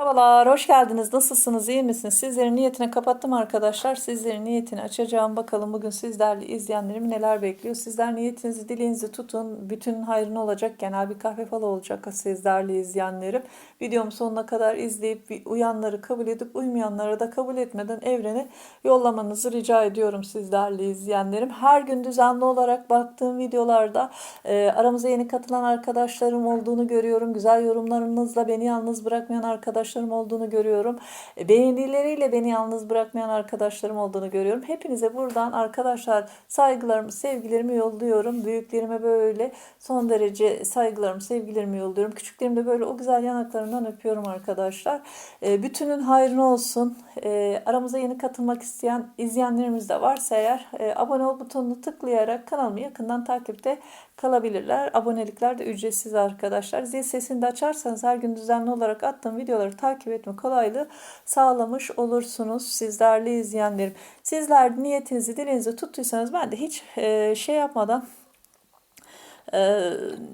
Merhabalar, hoş geldiniz. Nasılsınız, iyi misiniz? Sizlerin niyetini kapattım arkadaşlar. Sizlerin niyetini açacağım. Bakalım bugün sizlerle izleyenlerim neler bekliyor. Sizler niyetinizi, dileğinizi tutun. Bütün hayrına olacak genel bir kahve falı olacak sizlerle izleyenlerim. Videomu sonuna kadar izleyip uyanları kabul edip uymayanları da kabul etmeden evrene yollamanızı rica ediyorum sizlerle izleyenlerim. Her gün düzenli olarak baktığım videolarda e, aramıza yeni katılan arkadaşlarım olduğunu görüyorum. Güzel yorumlarınızla beni yalnız bırakmayan arkadaşlarım olduğunu görüyorum. E, Beğenileriyle beni yalnız bırakmayan arkadaşlarım olduğunu görüyorum. Hepinize buradan arkadaşlar saygılarımı, sevgilerimi yolluyorum. Büyüklerime böyle son derece saygılarımı, sevgilerimi yolluyorum. Küçüklerimi de böyle o güzel yanaklarından öpüyorum arkadaşlar. E, Bütünün hayrına olsun. E, Aramıza yeni katılmak isteyen izleyenlerimiz de varsa eğer abone ol butonunu tıklayarak kanalımı yakından takipte kalabilirler. Abonelikler de ücretsiz arkadaşlar. Zil sesini de açarsanız her gün düzenli olarak attığım videoları takip etme kolaylığı sağlamış olursunuz sizlerle izleyenlerim. Sizler niyetinizi dilinizi tuttuysanız ben de hiç e, şey yapmadan e,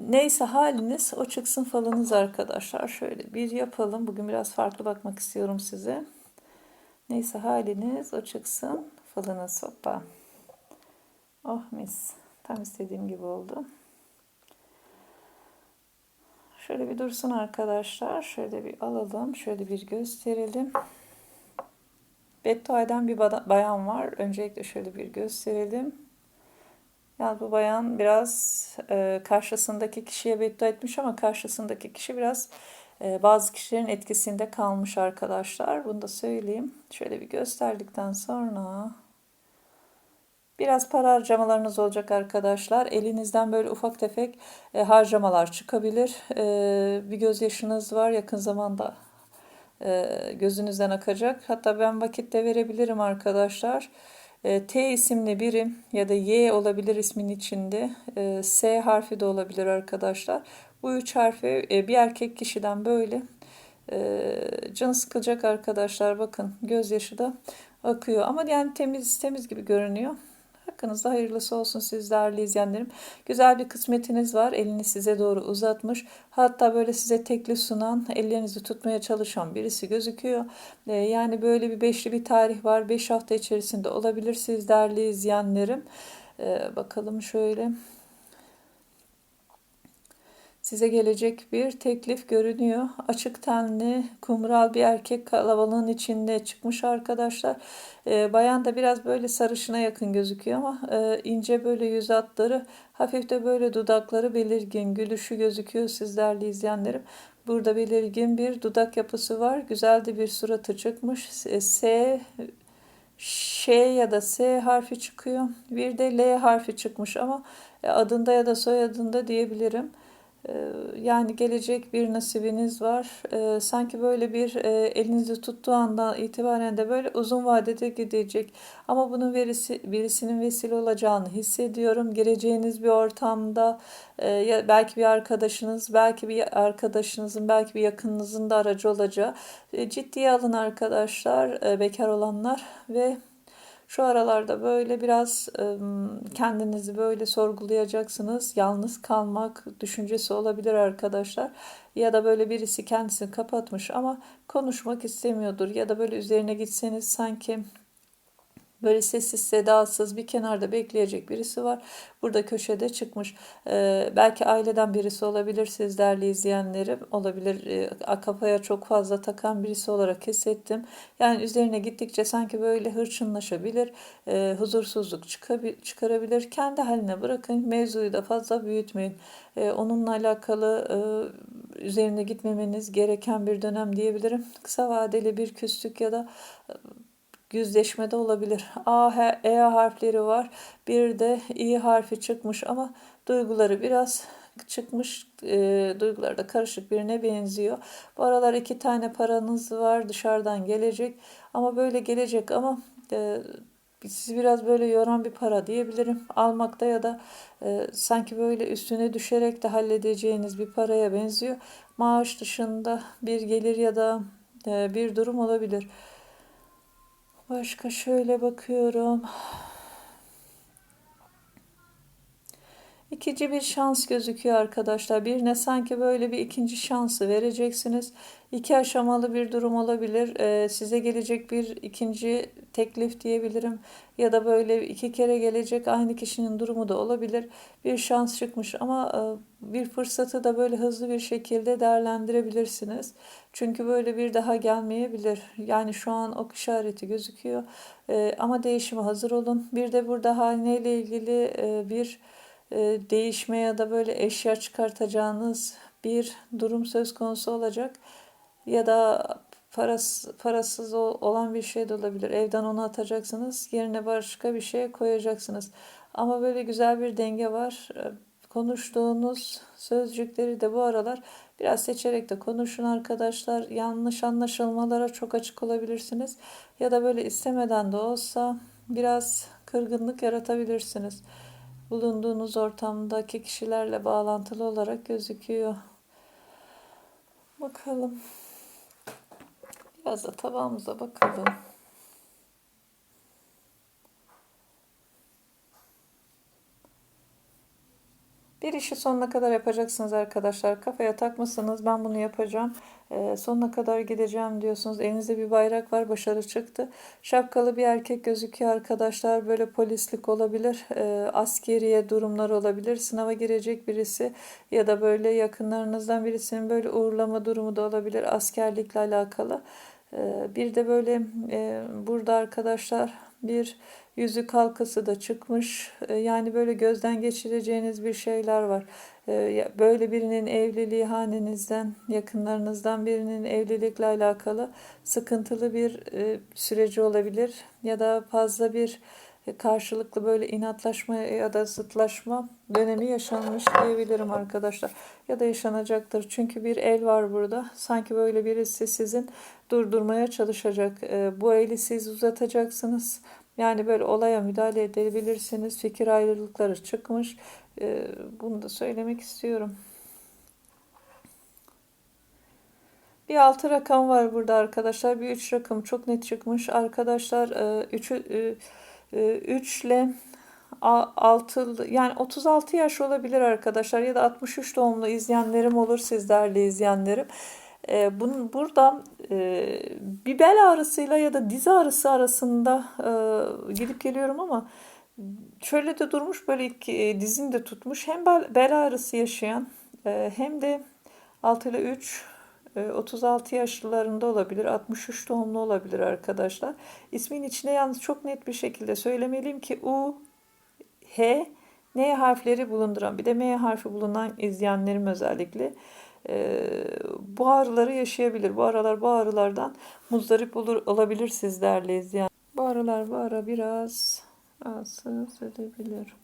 neyse haliniz o çıksın falınız arkadaşlar. Şöyle bir yapalım. Bugün biraz farklı bakmak istiyorum size. Neyse haliniz o çıksın falınız hoppa. Oh mis. Tam istediğim gibi oldu. Şöyle bir dursun arkadaşlar. Şöyle bir alalım. Şöyle bir gösterelim. Beddua eden bir bayan var. Öncelikle şöyle bir gösterelim. Yani bu bayan biraz e, karşısındaki kişiye beddua etmiş ama karşısındaki kişi biraz e, bazı kişilerin etkisinde kalmış arkadaşlar. Bunu da söyleyeyim. Şöyle bir gösterdikten sonra Biraz para harcamalarınız olacak arkadaşlar. Elinizden böyle ufak tefek e, harcamalar çıkabilir. E, bir gözyaşınız var yakın zamanda e, gözünüzden akacak. Hatta ben vakit de verebilirim arkadaşlar. E, T isimli birim ya da Y olabilir ismin içinde. E, S harfi de olabilir arkadaşlar. Bu üç harfi e, bir erkek kişiden böyle e, canı sıkılacak arkadaşlar. Bakın gözyaşı da akıyor. Ama yani temiz temiz gibi görünüyor. Hakkınızda hayırlısı olsun sizlerle izleyenlerim. Güzel bir kısmetiniz var. Elini size doğru uzatmış. Hatta böyle size tekli sunan, ellerinizi tutmaya çalışan birisi gözüküyor. Ee, yani böyle bir beşli bir tarih var. Beş hafta içerisinde olabilir sizlerle izleyenlerim. Ee, bakalım şöyle size gelecek bir teklif görünüyor. Açık tenli, kumral bir erkek kalabalığın içinde çıkmış arkadaşlar. E, bayan da biraz böyle sarışına yakın gözüküyor ama e, ince böyle yüz hatları, hafif de böyle dudakları belirgin, gülüşü gözüküyor sizlerle izleyenlerim. Burada belirgin bir dudak yapısı var. Güzel de bir suratı çıkmış. S Ş ya da S harfi çıkıyor. Bir de L harfi çıkmış ama e, adında ya da soyadında diyebilirim. Ee, yani gelecek bir nasibiniz var. Ee, sanki böyle bir e, elinizi tuttuğu andan itibaren de böyle uzun vadede gidecek. Ama bunun verisi, birisinin vesile olacağını hissediyorum. Gireceğiniz bir ortamda e, belki bir arkadaşınız, belki bir arkadaşınızın, belki bir yakınınızın da aracı olacağı. E, ciddiye alın arkadaşlar, bekar olanlar ve şu aralarda böyle biraz kendinizi böyle sorgulayacaksınız. Yalnız kalmak düşüncesi olabilir arkadaşlar. Ya da böyle birisi kendisini kapatmış ama konuşmak istemiyordur. Ya da böyle üzerine gitseniz sanki Böyle sessiz sedasız bir kenarda bekleyecek birisi var. Burada köşede çıkmış. Ee, belki aileden birisi olabilir sizlerle izleyenlerim. Olabilir ee, kafaya çok fazla takan birisi olarak hissettim. Yani üzerine gittikçe sanki böyle hırçınlaşabilir. E, huzursuzluk çıkarabilir. Kendi haline bırakın. Mevzuyu da fazla büyütmeyin. E, onunla alakalı e, üzerine gitmemeniz gereken bir dönem diyebilirim. Kısa vadeli bir küslük ya da yüzleşmede olabilir. A, E harfleri var. Bir de İ harfi çıkmış ama duyguları biraz çıkmış e, duyguları da karışık birine benziyor. Bu aralar iki tane paranız var dışarıdan gelecek ama böyle gelecek ama e, sizi biraz böyle yoran bir para diyebilirim. Almakta ya da e, sanki böyle üstüne düşerek de halledeceğiniz bir paraya benziyor. Maaş dışında bir gelir ya da e, bir durum olabilir. Başka şöyle bakıyorum. İkinci bir şans gözüküyor arkadaşlar. Birine sanki böyle bir ikinci şansı vereceksiniz. İki aşamalı bir durum olabilir. Ee, size gelecek bir ikinci teklif diyebilirim. Ya da böyle iki kere gelecek aynı kişinin durumu da olabilir. Bir şans çıkmış ama e, bir fırsatı da böyle hızlı bir şekilde değerlendirebilirsiniz. Çünkü böyle bir daha gelmeyebilir. Yani şu an ok işareti gözüküyor. Ee, ama değişime hazır olun. Bir de burada haneyle ilgili e, bir e, değişme ya da böyle eşya çıkartacağınız bir durum söz konusu olacak. Ya da parası, parasız olan bir şey de olabilir. Evden onu atacaksınız. Yerine başka bir şey koyacaksınız. Ama böyle güzel bir denge var. E, konuştuğunuz sözcükleri de bu aralar biraz seçerek de konuşun arkadaşlar. Yanlış anlaşılmalara çok açık olabilirsiniz. Ya da böyle istemeden de olsa biraz kırgınlık yaratabilirsiniz bulunduğunuz ortamdaki kişilerle bağlantılı olarak gözüküyor. Bakalım. Biraz da tabağımıza bakalım. Bir işi sonuna kadar yapacaksınız arkadaşlar. Kafaya takmışsınız ben bunu yapacağım. E, sonuna kadar gideceğim diyorsunuz. Elinizde bir bayrak var başarı çıktı. Şapkalı bir erkek gözüküyor arkadaşlar. Böyle polislik olabilir. E, askeriye durumlar olabilir. Sınava girecek birisi ya da böyle yakınlarınızdan birisinin böyle uğurlama durumu da olabilir. Askerlikle alakalı. E, bir de böyle e, burada arkadaşlar bir yüzük halkası da çıkmış. E, yani böyle gözden geçireceğiniz bir şeyler var. E, böyle birinin evliliği hanenizden, yakınlarınızdan birinin evlilikle alakalı sıkıntılı bir e, süreci olabilir. Ya da fazla bir karşılıklı böyle inatlaşma ya da zıtlaşma dönemi yaşanmış diyebilirim arkadaşlar. Ya da yaşanacaktır. Çünkü bir el var burada. Sanki böyle birisi sizin durdurmaya çalışacak. Bu eli siz uzatacaksınız. Yani böyle olaya müdahale edebilirsiniz. Fikir ayrılıkları çıkmış. Ee, bunu da söylemek istiyorum. Bir altı rakam var burada arkadaşlar. Bir üç rakam çok net çıkmış. Arkadaşlar 3 e, 3 e, ile 6 yani 36 yaş olabilir arkadaşlar ya da 63 doğumlu izleyenlerim olur sizlerle izleyenlerim. E, bunun burada e, bir bel ağrısıyla ya da diz ağrısı arasında e, gidip geliyorum ama şöyle de durmuş böyle iki, e, dizini de tutmuş. Hem bel, bel ağrısı yaşayan e, hem de 6 ile 3 36 yaşlılarında olabilir, 63 doğumlu olabilir arkadaşlar. İsmin içine yalnız çok net bir şekilde söylemeliyim ki U, H, N harfleri bulunduran bir de M harfi bulunan izleyenlerim özellikle e, bu ağrıları yaşayabilir. Bu aralar bu ağrılardan muzdarip olur, olabilir sizlerle izleyen. Bu aralar bu ara biraz rahatsız edebilir.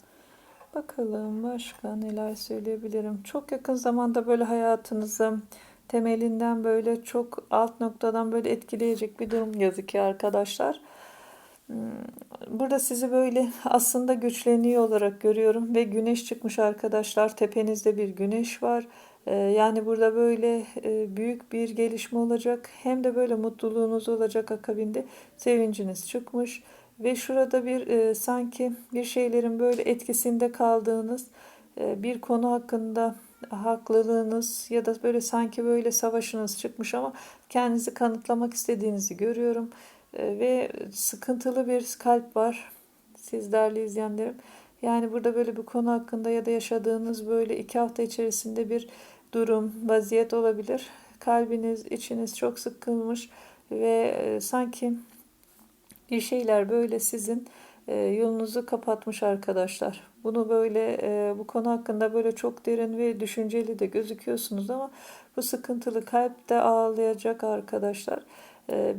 Bakalım başka neler söyleyebilirim. Çok yakın zamanda böyle hayatınızı temelinden böyle çok alt noktadan böyle etkileyecek bir durum gözüküyor arkadaşlar. Hmm, burada sizi böyle aslında güçleniyor olarak görüyorum ve güneş çıkmış arkadaşlar. Tepenizde bir güneş var. Ee, yani burada böyle e, büyük bir gelişme olacak. Hem de böyle mutluluğunuz olacak akabinde sevinciniz çıkmış. Ve şurada bir e, sanki bir şeylerin böyle etkisinde kaldığınız e, bir konu hakkında haklılığınız ya da böyle sanki böyle savaşınız çıkmış ama kendinizi kanıtlamak istediğinizi görüyorum. Ve sıkıntılı bir kalp var sizlerle izleyenlerim. Yani burada böyle bir konu hakkında ya da yaşadığınız böyle iki hafta içerisinde bir durum, vaziyet olabilir. Kalbiniz, içiniz çok sıkılmış ve e, sanki bir şeyler böyle sizin e, yolunuzu kapatmış arkadaşlar. Bunu böyle e, bu konu hakkında böyle çok derin ve düşünceli de gözüküyorsunuz ama bu sıkıntılı kalp de ağlayacak arkadaşlar.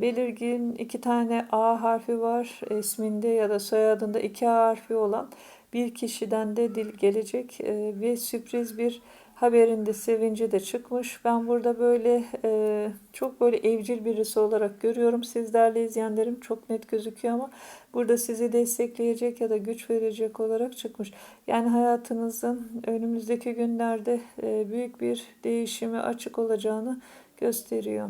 Belirgin iki tane A harfi var isminde ya da soyadında iki A harfi olan bir kişiden de dil gelecek ve sürpriz bir haberinde sevinci de çıkmış. Ben burada böyle e, çok böyle evcil birisi olarak görüyorum. Sizlerle izleyenlerim çok net gözüküyor ama burada sizi destekleyecek ya da güç verecek olarak çıkmış. Yani hayatınızın önümüzdeki günlerde e, büyük bir değişimi açık olacağını gösteriyor.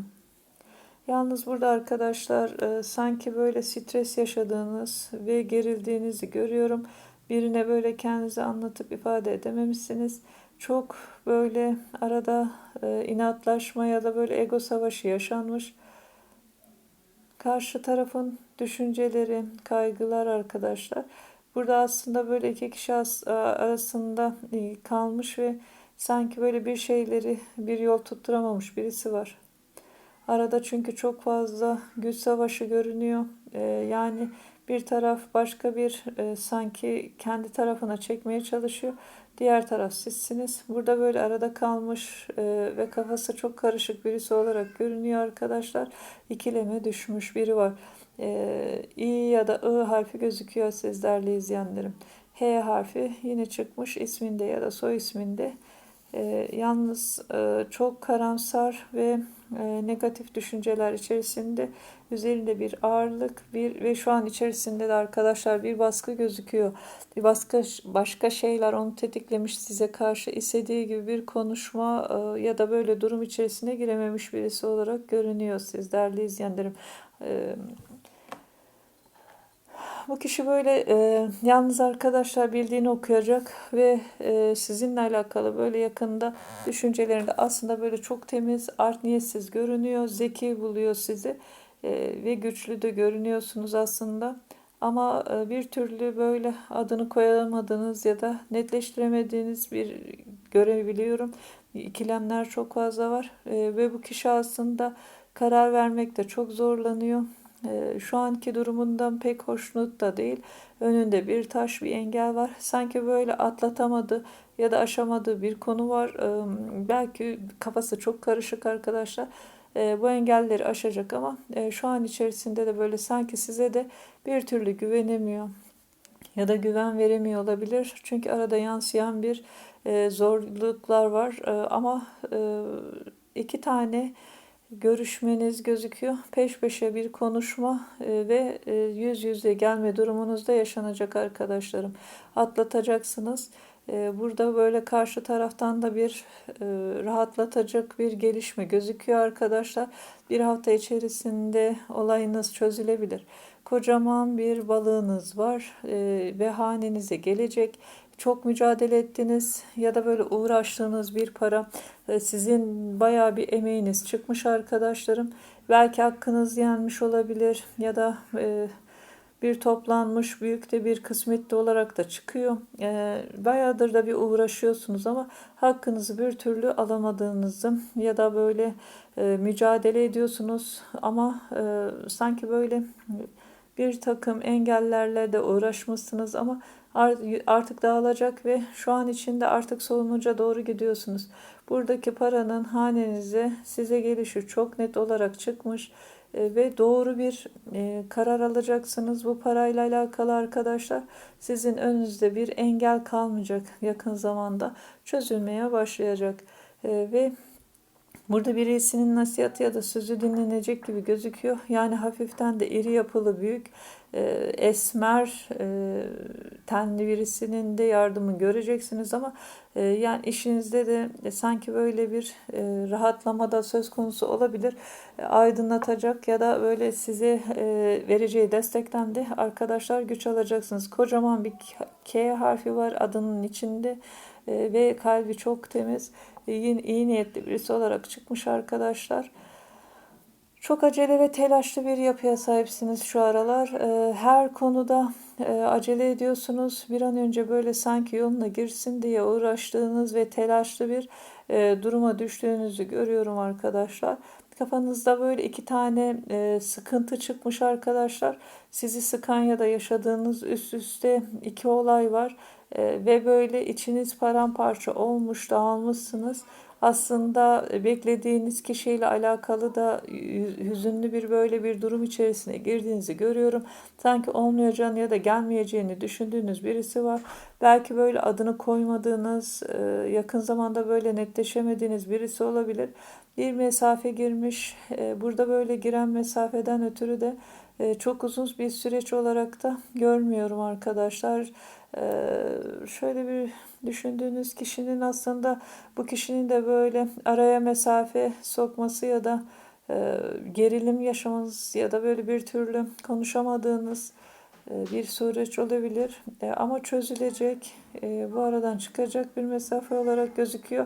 Yalnız burada arkadaşlar e, sanki böyle stres yaşadığınız ve gerildiğinizi görüyorum. birine böyle kendinizi anlatıp ifade edememişsiniz. Çok böyle arada e, inatlaşma ya da böyle ego savaşı yaşanmış. Karşı tarafın düşünceleri, kaygılar arkadaşlar. Burada aslında böyle iki kişi arasında e, kalmış ve sanki böyle bir şeyleri bir yol tutturamamış birisi var. Arada çünkü çok fazla güç savaşı görünüyor. Ee, yani bir taraf başka bir e, sanki kendi tarafına çekmeye çalışıyor. Diğer taraf sizsiniz. Burada böyle arada kalmış e, ve kafası çok karışık birisi olarak görünüyor arkadaşlar. İkileme düşmüş biri var. E, İ ya da I harfi gözüküyor sizlerle izleyenlerim. H harfi yine çıkmış isminde ya da soy isminde. E, yalnız e, çok karamsar ve e, negatif düşünceler içerisinde üzerinde bir ağırlık bir ve şu an içerisinde de arkadaşlar bir baskı gözüküyor. Bir baskı başka şeyler onu tetiklemiş size karşı istediği gibi bir konuşma e, ya da böyle durum içerisine girememiş birisi olarak görünüyor siz değerli izleyenlerim. E, bu kişi böyle e, yalnız arkadaşlar bildiğini okuyacak ve e, sizinle alakalı böyle yakında düşüncelerinde aslında böyle çok temiz, art niyetsiz görünüyor, zeki buluyor sizi e, ve güçlü de görünüyorsunuz aslında. Ama e, bir türlü böyle adını koyamadığınız ya da netleştiremediğiniz bir görebiliyorum. İkilemler çok fazla var e, ve bu kişi aslında karar vermekte çok zorlanıyor. Ee, şu anki durumundan pek hoşnut da değil. Önünde bir taş, bir engel var. Sanki böyle atlatamadı ya da aşamadığı bir konu var. Ee, belki kafası çok karışık arkadaşlar. Ee, bu engelleri aşacak ama e, şu an içerisinde de böyle sanki size de bir türlü güvenemiyor ya da güven veremiyor olabilir. Çünkü arada yansıyan bir e, zorluklar var. Ama e, iki tane görüşmeniz gözüküyor. Peş peşe bir konuşma e, ve e, yüz yüze gelme durumunuzda yaşanacak arkadaşlarım. Atlatacaksınız. E, burada böyle karşı taraftan da bir rahatlatacak bir gelişme gözüküyor arkadaşlar. Bir hafta içerisinde olayınız çözülebilir. Kocaman bir balığınız var ve hanenize gelecek çok mücadele ettiniz ya da böyle uğraştığınız bir para e, sizin baya bir emeğiniz çıkmış arkadaşlarım. Belki hakkınız yenmiş olabilir ya da e, bir toplanmış büyük de bir kısmetli olarak da çıkıyor. E, bayağıdır da bir uğraşıyorsunuz ama hakkınızı bir türlü alamadığınızı ya da böyle mücadele ediyorsunuz ama sanki böyle bir takım engellerle de uğraşmışsınız ama artık dağılacak ve şu an içinde artık sonuca doğru gidiyorsunuz. Buradaki paranın hanenize size gelişi çok net olarak çıkmış e, ve doğru bir e, karar alacaksınız bu parayla alakalı arkadaşlar. Sizin önünüzde bir engel kalmayacak yakın zamanda çözülmeye başlayacak e, ve Burada birisinin nasihatı ya da sözü dinlenecek gibi gözüküyor. Yani hafiften de iri yapılı büyük e, esmer e, tenli birisinin de yardımını göreceksiniz ama e, yani işinizde de e, sanki böyle bir e, rahatlama da söz konusu olabilir. Aydınlatacak ya da böyle size vereceği destekten de arkadaşlar güç alacaksınız. Kocaman bir K harfi var adının içinde ve kalbi çok temiz iyi, iyi niyetli birisi olarak çıkmış arkadaşlar. Çok acele ve telaşlı bir yapıya sahipsiniz şu aralar. Ee, her konuda e, acele ediyorsunuz. Bir an önce böyle sanki yoluna girsin diye uğraştığınız ve telaşlı bir e, duruma düştüğünüzü görüyorum arkadaşlar. Kafanızda böyle iki tane e, sıkıntı çıkmış arkadaşlar. Sizi sıkan ya da yaşadığınız üst üste iki olay var. Ve böyle içiniz paramparça olmuş, dağılmışsınız aslında beklediğiniz kişiyle alakalı da hüzünlü bir böyle bir durum içerisine girdiğinizi görüyorum. Sanki olmayacağını ya da gelmeyeceğini düşündüğünüz birisi var. Belki böyle adını koymadığınız, e, yakın zamanda böyle netleşemediğiniz birisi olabilir. Bir mesafe girmiş. E, burada böyle giren mesafeden ötürü de e, çok uzun bir süreç olarak da görmüyorum arkadaşlar. Şöyle bir düşündüğünüz kişinin aslında bu kişinin de böyle araya mesafe sokması ya da e, gerilim yaşamanız ya da böyle bir türlü konuşamadığınız e, bir süreç olabilir E, ama çözülecek. Bu aradan çıkacak bir mesafe olarak gözüküyor.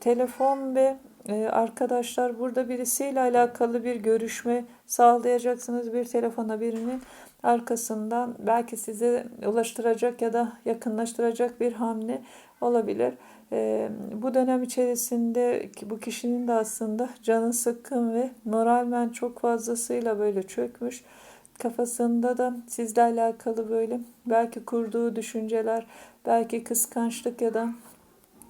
Telefon ve e, arkadaşlar burada birisiyle alakalı bir görüşme sağlayacaksınız. Bir telefona birinin arkasından belki size ulaştıracak ya da yakınlaştıracak bir hamle olabilir. E, bu dönem içerisinde bu kişinin de aslında canı sıkkın ve moralmen çok fazlasıyla böyle çökmüş. Kafasında da sizle alakalı böyle belki kurduğu düşünceler, belki kıskançlık ya da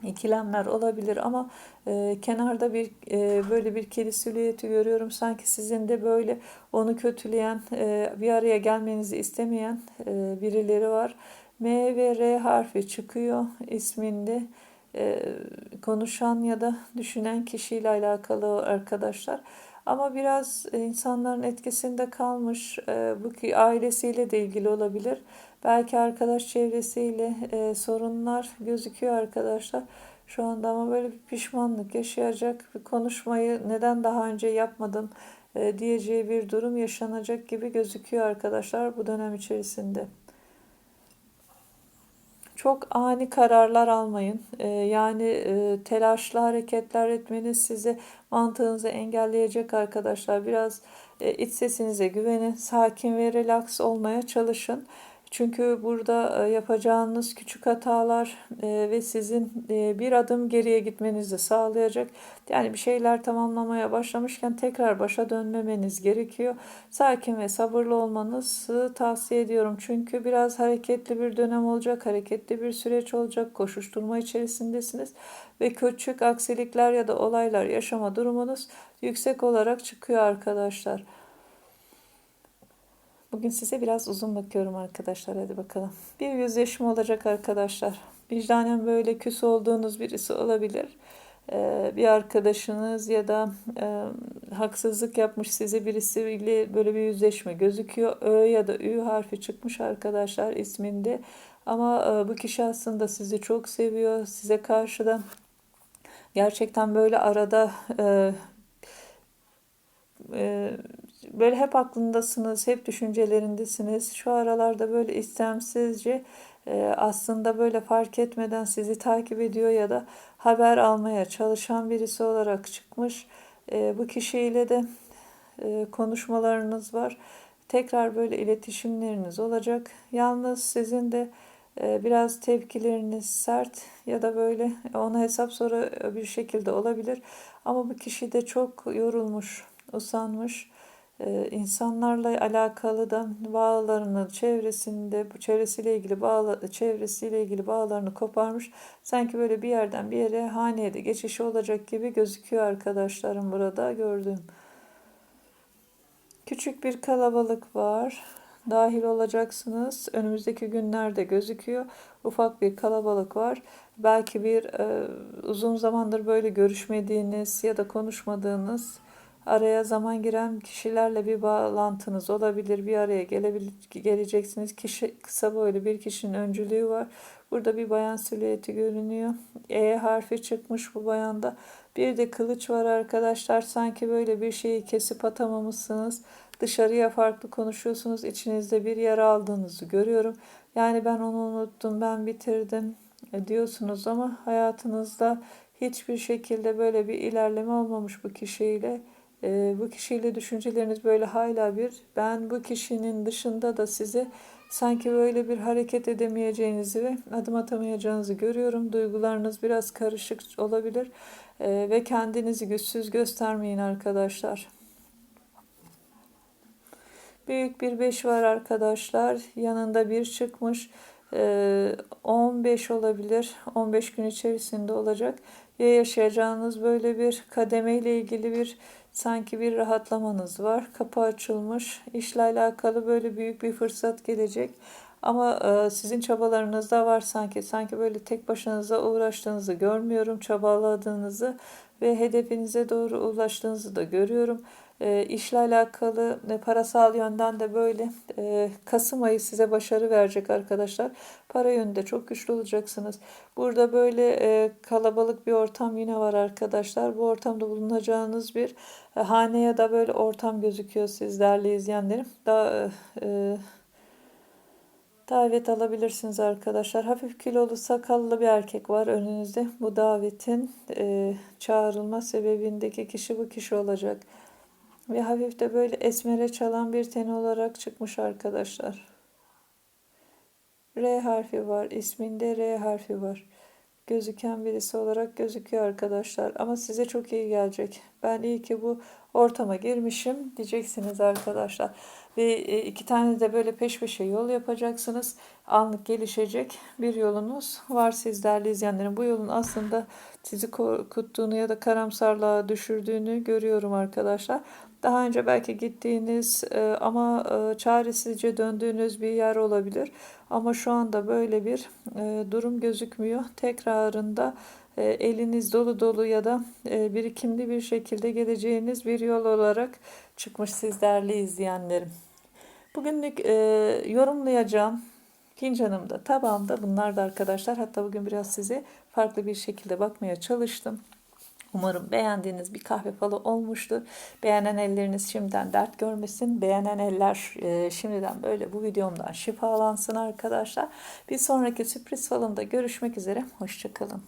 ikilemler olabilir ama e, kenarda bir e, böyle bir kedi silüeti görüyorum. Sanki sizin de böyle onu kötüleyen, e, bir araya gelmenizi istemeyen e, birileri var. M ve R harfi çıkıyor isminde. E, konuşan ya da düşünen kişiyle alakalı arkadaşlar. Ama biraz insanların etkisinde kalmış. E, bu ki ailesiyle de ilgili olabilir. Belki arkadaş çevresiyle e, sorunlar gözüküyor arkadaşlar. Şu anda ama böyle bir pişmanlık yaşayacak bir konuşmayı neden daha önce yapmadım e, diyeceği bir durum yaşanacak gibi gözüküyor arkadaşlar bu dönem içerisinde. Çok ani kararlar almayın. Ee, yani e, telaşlı hareketler etmeniz sizi mantığınızı engelleyecek arkadaşlar. Biraz e, iç sesinize güvenin. Sakin ve relax olmaya çalışın. Çünkü burada e, yapacağınız küçük hatalar e, ve sizin e, bir adım geriye gitmenizi sağlayacak. Yani bir şeyler tamamlamaya başlamışken tekrar başa dönmemeniz gerekiyor. Sakin ve sabırlı olmanızı tavsiye ediyorum. Çünkü biraz hareketli bir dönem olacak, hareketli bir süreç olacak, koşuşturma içerisindesiniz ve küçük aksilikler ya da olaylar yaşama durumunuz yüksek olarak çıkıyor arkadaşlar. Bugün size biraz uzun bakıyorum arkadaşlar. Hadi bakalım. Bir yüzleşme olacak arkadaşlar. Vicdanen böyle küs olduğunuz birisi olabilir. Ee, bir arkadaşınız ya da e, haksızlık yapmış size birisiyle böyle bir yüzleşme gözüküyor. Ö ya da Ü harfi çıkmış arkadaşlar isminde. Ama e, bu kişi aslında sizi çok seviyor. Size karşı da gerçekten böyle arada e, e, böyle hep aklındasınız, hep düşüncelerindesiniz. Şu aralarda böyle istemsizce e, aslında böyle fark etmeden sizi takip ediyor ya da haber almaya çalışan birisi olarak çıkmış. E, bu kişiyle de e, konuşmalarınız var. Tekrar böyle iletişimleriniz olacak. Yalnız sizin de biraz tepkileriniz sert ya da böyle ona hesap soru bir şekilde olabilir. Ama bu kişi de çok yorulmuş, usanmış insanlarla alakalı da bağlarını çevresinde bu çevresiyle ilgili bağla, çevresiyle ilgili bağlarını koparmış. Sanki böyle bir yerden bir yere haneye de geçişi olacak gibi gözüküyor arkadaşlarım burada gördüğüm. Küçük bir kalabalık var. Dahil olacaksınız. Önümüzdeki günlerde gözüküyor. Ufak bir kalabalık var. Belki bir e, uzun zamandır böyle görüşmediğiniz ya da konuşmadığınız Araya zaman giren kişilerle bir bağlantınız olabilir. Bir araya gelebilir, geleceksiniz. Kişi kısa boylu bir kişinin öncülüğü var. Burada bir bayan silüeti görünüyor. E harfi çıkmış bu bayanda. Bir de kılıç var arkadaşlar. Sanki böyle bir şeyi kesip atamamışsınız. Dışarıya farklı konuşuyorsunuz. İçinizde bir yara aldığınızı görüyorum. Yani ben onu unuttum, ben bitirdim e, diyorsunuz ama hayatınızda hiçbir şekilde böyle bir ilerleme olmamış bu kişiyle. E, bu kişiyle düşünceleriniz böyle hala bir ben bu kişinin dışında da size sanki böyle bir hareket edemeyeceğinizi ve adım atamayacağınızı görüyorum. Duygularınız biraz karışık olabilir e, ve kendinizi güçsüz göstermeyin arkadaşlar. Büyük bir 5 var arkadaşlar. Yanında bir çıkmış. 15 e, olabilir. 15 gün içerisinde olacak. Ya yaşayacağınız böyle bir kademe ile ilgili bir Sanki bir rahatlamanız var. Kapı açılmış. İşle alakalı böyle büyük bir fırsat gelecek. Ama e, sizin çabalarınız da var sanki. Sanki böyle tek başınıza uğraştığınızı görmüyorum. Çabaladığınızı ve hedefinize doğru ulaştığınızı da görüyorum e, işle alakalı e, parasal yönden de böyle e, Kasım ayı size başarı verecek arkadaşlar. Para yönünde çok güçlü olacaksınız. Burada böyle e, kalabalık bir ortam yine var arkadaşlar. Bu ortamda bulunacağınız bir e, hane ya da böyle ortam gözüküyor sizlerle izleyenlerim. Daha e, Davet alabilirsiniz arkadaşlar. Hafif kilolu sakallı bir erkek var önünüzde. Bu davetin çağrılma sebebindeki kişi bu kişi olacak. Ve hafif de böyle esmere çalan bir teni olarak çıkmış arkadaşlar. R harfi var. isminde R harfi var. Gözüken birisi olarak gözüküyor arkadaşlar. Ama size çok iyi gelecek. Ben iyi ki bu ortama girmişim diyeceksiniz arkadaşlar. Ve e, iki tane de böyle peş peşe yol yapacaksınız. Anlık gelişecek bir yolunuz var sizlerle izleyenlerin. Bu yolun aslında sizi korkuttuğunu ya da karamsarlığa düşürdüğünü görüyorum arkadaşlar. Daha önce belki gittiğiniz e, ama e, çaresizce döndüğünüz bir yer olabilir. Ama şu anda böyle bir e, durum gözükmüyor. Tekrarında eliniz dolu dolu ya da birikimli bir şekilde geleceğiniz bir yol olarak çıkmış sizlerle izleyenlerim. Bugünlük yorumlayacağım fincanımda, tabağımda bunlar da arkadaşlar. Hatta bugün biraz size farklı bir şekilde bakmaya çalıştım. Umarım beğendiğiniz bir kahve falı olmuştur. Beğenen elleriniz şimdiden dert görmesin. Beğenen eller e, şimdiden böyle bu videomdan şifalansın arkadaşlar. Bir sonraki sürpriz falında görüşmek üzere. Hoşçakalın.